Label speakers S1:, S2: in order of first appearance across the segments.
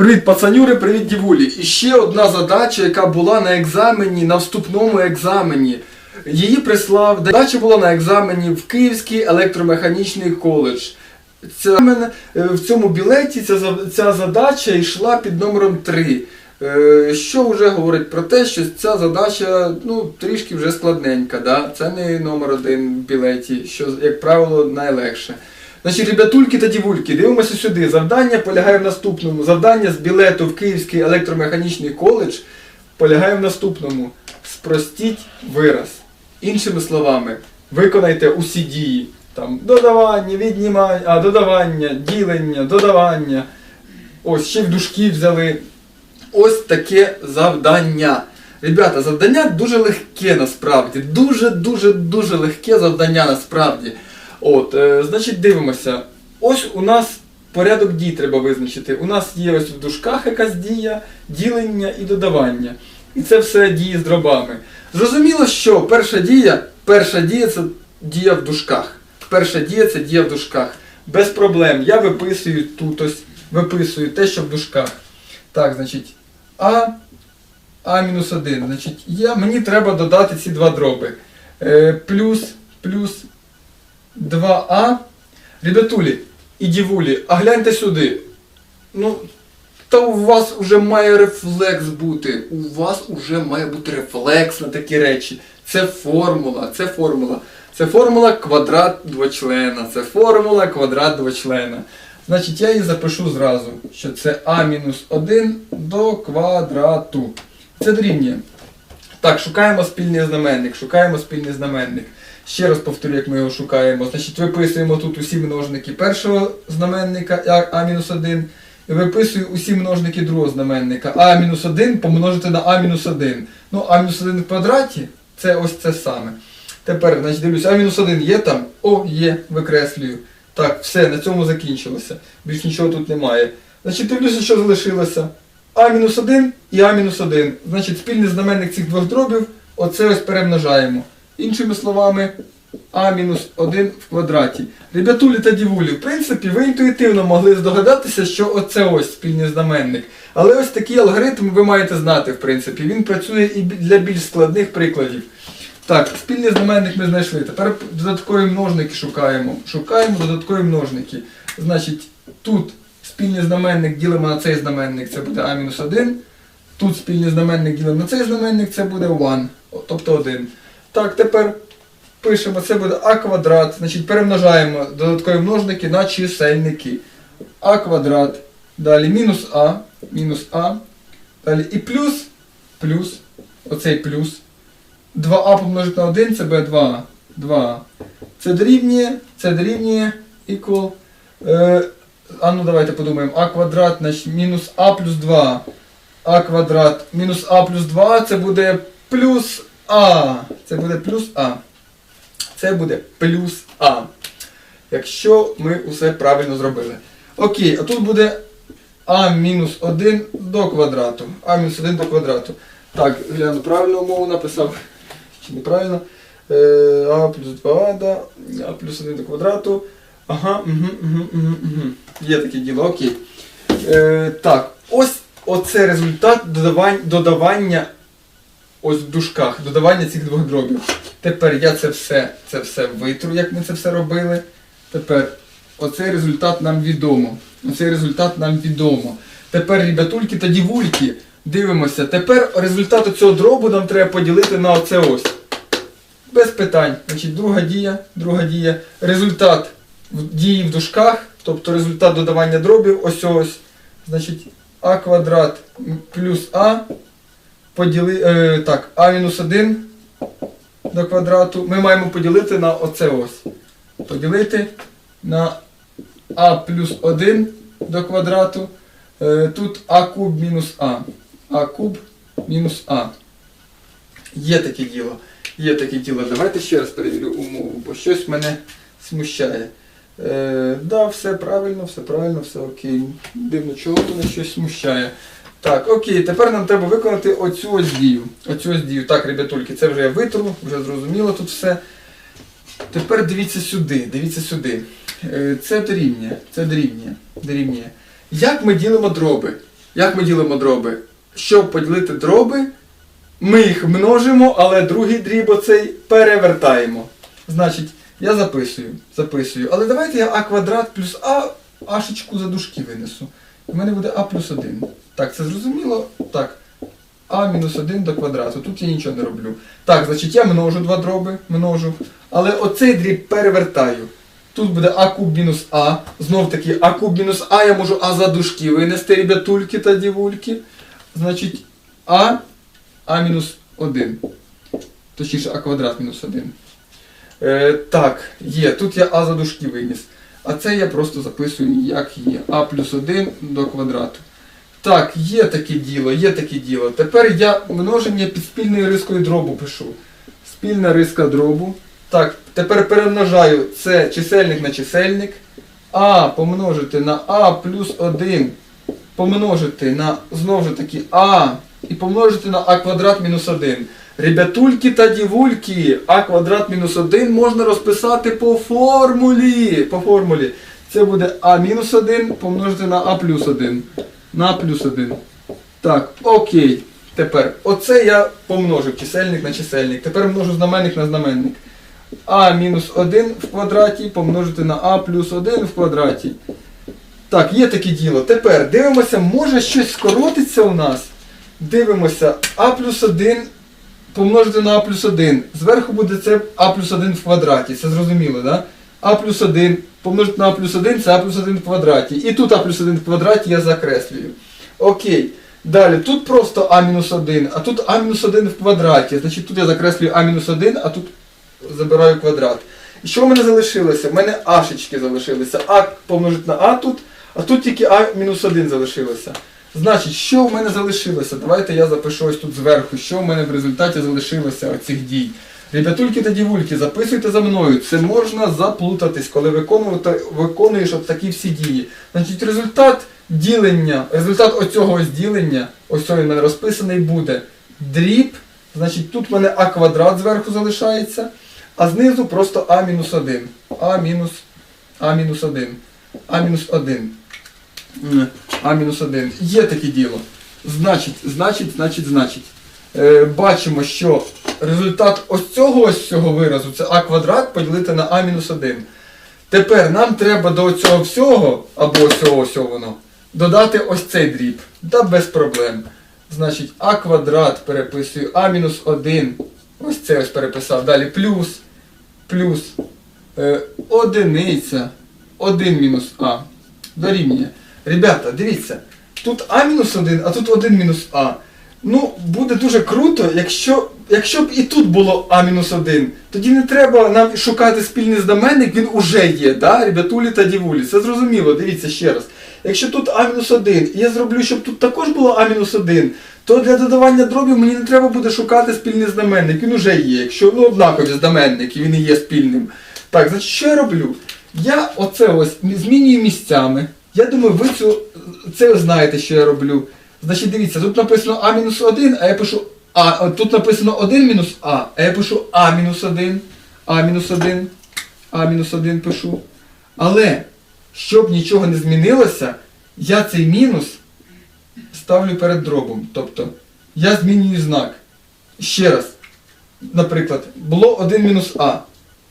S1: Привіт, пацанюри, привіт, дівулі. І ще одна задача, яка була на екзамені, на вступному екзамені. Її прислав. Задача була на екзамені в Київський електромеханічний коледж. Ця, е, в цьому білеті ця, ця задача йшла під номером 3. Е, Що вже говорить про те, що ця задача ну, трішки вже складненька. Да? Це не номер один в білеті, що, як правило, найлегше. Значить, ребятульки та дівульки, дивимося сюди. Завдання полягає в наступному. Завдання з білету в Київський електромеханічний коледж полягає в наступному. Спростіть вираз. Іншими словами, виконайте усі дії. Там додавання, віднімання, а, додавання, ділення, додавання. Ось ще в дужки взяли. Ось таке завдання. Ребята, завдання дуже легке насправді. Дуже-дуже дуже легке завдання насправді. От, е, значить, дивимося. Ось у нас порядок дій треба визначити. У нас є ось в дужках якась дія, ділення і додавання. І це все дії з дробами. Зрозуміло, що перша дія, перша дія це дія в дужках. Перша дія це дія в дужках. Без проблем. Я виписую тут ось, виписую те, що в дужках. Так, значить, А, А мінус 1. Значить, я, мені треба додати ці два дроби. Е, плюс, плюс 2А. Ребятулі і дівулі, а гляньте сюди. Ну, та у вас вже має рефлекс бути. У вас вже має бути рефлекс на такі речі. Це формула, це формула. Це формула квадрат двочлена. Це формула квадрат двочлена. Значить, я її запишу зразу, що це а мінус 1 до квадрату. Це дорівнює. Так, шукаємо спільний знаменник, шукаємо спільний знаменник. Ще раз повторю, як ми його шукаємо. Значить, виписуємо тут усі множники першого знаменника а- а-1 і виписую усі множники другого знаменника. а-1 помножити на а-1. Ну, а-1 в квадраті це ось це саме. Тепер, значить, дивлюсь, а-1 є там? О, є, викреслюю. Так, все, на цьому закінчилося. Більш нічого тут немає. Значить, дивлюся, що залишилося. А-1 і А-1. Значить, спільний знаменник цих двох дробів, оце ось перемножаємо. Іншими словами, А-1 в квадраті. Ребятулі та дівулі, в принципі, ви інтуїтивно могли здогадатися, що оце ось спільний знаменник. Але ось такий алгоритм ви маєте знати, в принципі. Він працює і для більш складних прикладів. Так, спільний знаменник ми знайшли. Тепер додаткові множники шукаємо. Шукаємо додаткові множники. Значить, тут спільний знаменник ділимо на цей знаменник, це буде А-1. Тут спільний знаменник ділимо на цей знаменник, це буде 1, тобто 1. Так, тепер пишемо, це буде А квадрат. Значить, перемножаємо додаткові множники на чисельники. А квадрат. Далі мінус А, мінус А. Далі і плюс, плюс, оцей плюс. 2а помножити на 1 це буде 2. 2. Це дорівнює, це дорівнює equal. Е, а ну давайте подумаємо. А квадрат, значить мінус а плюс 2. А квадрат мінус а плюс 2 це буде плюс а. Це буде плюс а. Це буде плюс а. Якщо ми усе правильно зробили. Окей, а тут буде а мінус 1 до квадрату. А мінус 1 до квадрату. Так, гляну, правильну умову написав. Чи неправильно? Е, а плюс 2, да. А плюс 1 до квадрату. Ага, угу, угу, угу, угу. Є таке діло, окей. Е, так, ось оце результат додавання, додавання ось в дужках, додавання цих двох дробів. Тепер я це все, це все витру, як ми це все робили. Тепер оцей результат нам відомо. Оцей результат нам відомо. Тепер, ребятульки та дівульки, дивимося. Тепер результат цього дробу нам треба поділити на оце ось. Без питань. Значить, друга дія, друга дія. Результат дії в дужках, тобто результат додавання дробів, ось ось. Значить, а квадрат плюс а поділи, е, так, а мінус 1 до квадрату. Ми маємо поділити на оце ось. Поділити на а плюс 1 до квадрату. Е, тут а куб мінус а. А куб мінус а. Є таке діло. Є таке діло. Давайте ще раз перевірю умову, бо щось мене смущає. Е, да, все правильно, все правильно, все окей. Дивно, чого мене щось смущає. Так, окей, тепер нам треба виконати оцю ось дію. Оцю ось дію. Так, ребятульки, це вже я витру, вже зрозуміло тут все. Тепер дивіться сюди, дивіться сюди. Е, Це дорівнює, це дорівнює, дорівнює. Як ми ділимо дроби? Як ми ділимо дроби? Щоб поділити дроби, ми їх множимо, але другий дріб оцей перевертаємо. Значить, я записую, записую. Але давайте я а квадрат плюс а ашечку за дужки винесу. У мене буде а плюс 1. Так, це зрозуміло? Так. А мінус 1 до квадрату. Тут я нічого не роблю. Так, значить я множу два дроби, множу. Але оцей дріб перевертаю. Тут буде а куб мінус а. Знов таки а куб мінус а я можу а за дужки винести, ребятульки та дівульки. Значить, а, а мінус 1. Точніше, а квадрат мінус 1. Е, так, є. Тут я а за дужки виніс. А це я просто записую, як є. А плюс 1 до квадрату. Так, є таке діло, є таке діло. Тепер я множення під спільною рискою дробу пишу. Спільна риска дробу. Так, тепер перемножаю це чисельник на чисельник. А помножити на А плюс 1. Помножити на знову ж таки А. І помножити на А квадрат мінус 1. Ребятульки та дівульки, А квадрат мінус 1 можна розписати по формулі. По формулі. Це буде А мінус 1 помножити на А плюс 1. На плюс 1. Так, окей. Тепер, оце я помножив чисельник на чисельник. Тепер множу знаменник на знаменник. А мінус 1 в квадраті помножити на А плюс 1 в квадраті. Так, є таке діло. Тепер дивимося, може щось скоротиться у нас. Дивимося, А плюс 1 помножити на А плюс 1. Зверху буде це А плюс 1 в квадраті. Це зрозуміло, да? А плюс 1 помножити на А плюс 1 це А плюс 1 в квадраті. І тут А плюс 1 в квадраті я закреслюю. Окей. Далі, тут просто А мінус 1, а тут А мінус 1 в квадраті. Значить тут я закреслюю А мінус 1, а тут забираю квадрат. І що в мене залишилося? В мене ашечки залишилися. А помножити на А тут, а тут тільки А мінус 1 залишилося. Значить, що в мене залишилося? Давайте я запишу ось тут зверху, що в мене в результаті залишилося оцих дій. Ребятульки та дівульки, записуйте за мною. Це можна заплутатись, коли виконуєш от такі всі дії. Значить, результат ділення, результат оцього ось ділення, ось цього мене розписаний буде. Дріб, значить тут в мене А квадрат зверху залишається, а знизу просто А мінус 1. А мінус, А мінус 1. А мінус 1. А мінус 1. Є таке діло. Значить, значить, значить, значить. Е, бачимо, що результат ось цього ось цього виразу це а квадрат поділити на а мінус 1. Тепер нам треба до цього всього, або ось цього ось воно, додати ось цей дріб. Та без проблем. Значить, а квадрат переписую, а мінус 1. Ось це ось переписав. Далі плюс, плюс е, одиниця, 1 мінус а. Дорівнює. Ребята, дивіться, тут а мінус 1, а тут 1 мінус а. Ну, буде дуже круто, якщо, якщо б і тут було А-1, тоді не треба нам шукати спільний знаменник, він уже є, да, ребятулі та дівулі. Це зрозуміло, дивіться ще раз. Якщо тут А-1, і я зроблю, щоб тут також було А-1, то для додавання дробів мені не треба буде шукати спільний знаменник, він уже є. Якщо ну, однакові знаменники, він і є спільним. Так, значить, що я роблю? Я оце ось змінюю місцями. Я думаю, ви цю, це знаєте, що я роблю. Значить, дивіться, тут написано А-1, а я пишу А. Тут написано 1 мінус А, а я пишу А-1, А-1, А-1 пишу. Але, щоб нічого не змінилося, я цей мінус ставлю перед дробом. Тобто, я змінюю знак. Ще раз. Наприклад, було 1 мінус А.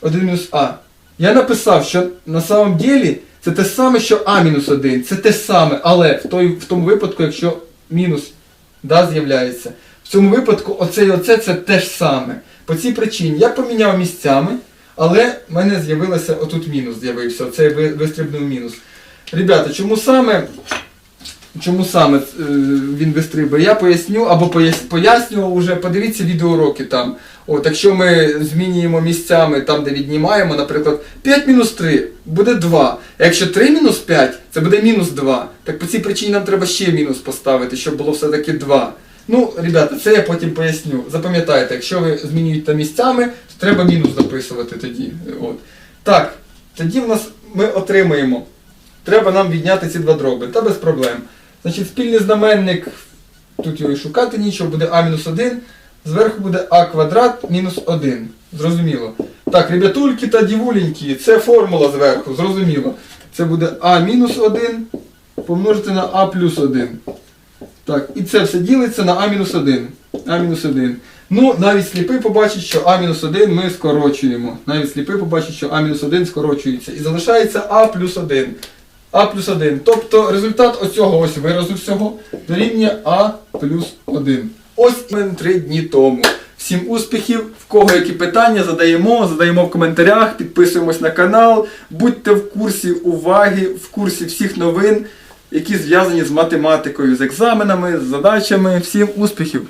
S1: 1 мінус А. Я написав, що на самом ділі це те саме, що А-1. Це те саме, але в, той, в тому випадку, якщо мінус да, з'являється. В цьому випадку оце і оце це те ж саме. По цій причині я поміняв місцями, але в мене з'явилося отут мінус з'явився, оцей ви- вистрибнув мінус. Ребята, чому саме, чому саме е, він вистрибує, я поясню або пояснював уже, подивіться відеоуроки там. От, якщо ми змінюємо місцями там, де віднімаємо, наприклад, 5 мінус 3 буде 2. А якщо 3 мінус 5, це буде мінус 2. Так по цій причині нам треба ще мінус поставити, щоб було все-таки 2. Ну, ребята, це я потім поясню. Запам'ятайте, якщо ви змінюєте місцями, то треба мінус записувати тоді. От. Так, тоді в нас ми отримаємо. Треба нам відняти ці два дроби, та без проблем. Значить, спільний знаменник, тут його і шукати нічого, буде А-1, зверху буде А квадрат мінус 1. Зрозуміло. Так, ребятульки та дівуленькі, це формула зверху, зрозуміло. Це буде А-1 помножити на А плюс 1. Так, і це все ділиться на А-1. А-1. Ну, навіть сліпий побачить, що А-1 ми скорочуємо. Навіть сліпий побачить, що А-1 скорочується. І залишається А плюс 1. А плюс 1. Тобто результат оцього ось виразу всього дорівнює А плюс 1. Ось ми три дні тому. Всім успіхів! В кого які питання задаємо, задаємо в коментарях, підписуємось на канал, будьте в курсі уваги, в курсі всіх новин, які зв'язані з математикою, з екзаменами, з задачами. Всім успіхів!